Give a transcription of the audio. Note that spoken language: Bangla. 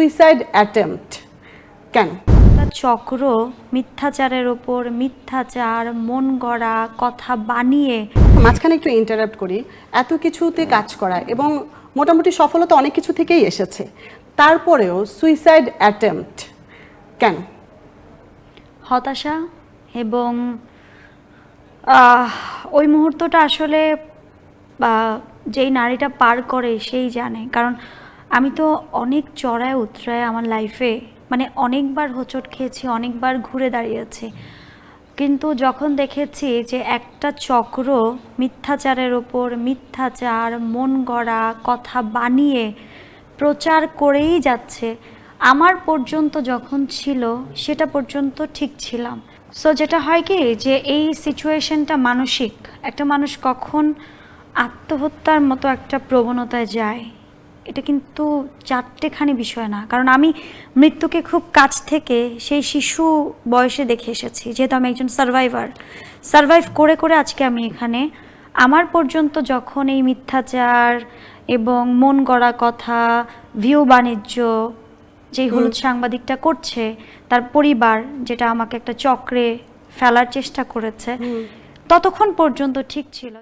সুইসাইড অ্যাটেম্পট কেন? চক্র মিথ্যাচারের ওপর মিথ্যাচার মন গড়া কথা বানিয়ে। মাঝখানে একটু ইন্টারাপ্ট করি। এত কিছুতে কাজ করা এবং মোটামুটি সফলতা অনেক কিছু থেকেই এসেছে। তারপরেও সুইসাইড অ্যাটেম্পট কেন? হতাশা এবং ওই মুহূর্তটা আসলে যেই নারীটা পার করে সেই জানে। কারণ আমি তো অনেক চড়ায় উতরায় আমার লাইফে মানে অনেকবার হোঁচট খেয়েছি, অনেকবার ঘুরে দাঁড়িয়েছি। কিন্তু যখন দেখেছি যে একটা চক্র মিথ্যাচারের ওপর, মিথ্যাচার, মন গড়া, কথা বানিয়ে প্রচার করেই যাচ্ছে, আমার পর্যন্ত যখন ছিল, সেটা পর্যন্ত ঠিক ছিলাম। সো যেটা হয় কি যে এই সিচুয়েশনটা মানসিক, একটা মানুষ কখন আত্মহত্যার মতো একটা প্রবণতায় যায়। এটা কিন্তু চারটেখানি বিষয় না। কারণ আমি মৃত্যুকে খুব কাছ থেকে সেই শিশু বয়সে দেখে এসেছি যেহেতু আমি একজন সার্ভাইভার সার্ভাইভ করে করে আজকে আমি এখানে। আমার পর্যন্ত যখন এই মিথ্যাচার এবং মন গড়া কথা ভিউ বাণিজ্য যেই হলুদ সাংবাদিকটা করছে তার পরিবার যেটা আমাকে একটা চক্রে ফেলার চেষ্টা করেছে ততক্ষণ পর্যন্ত ঠিক ছিল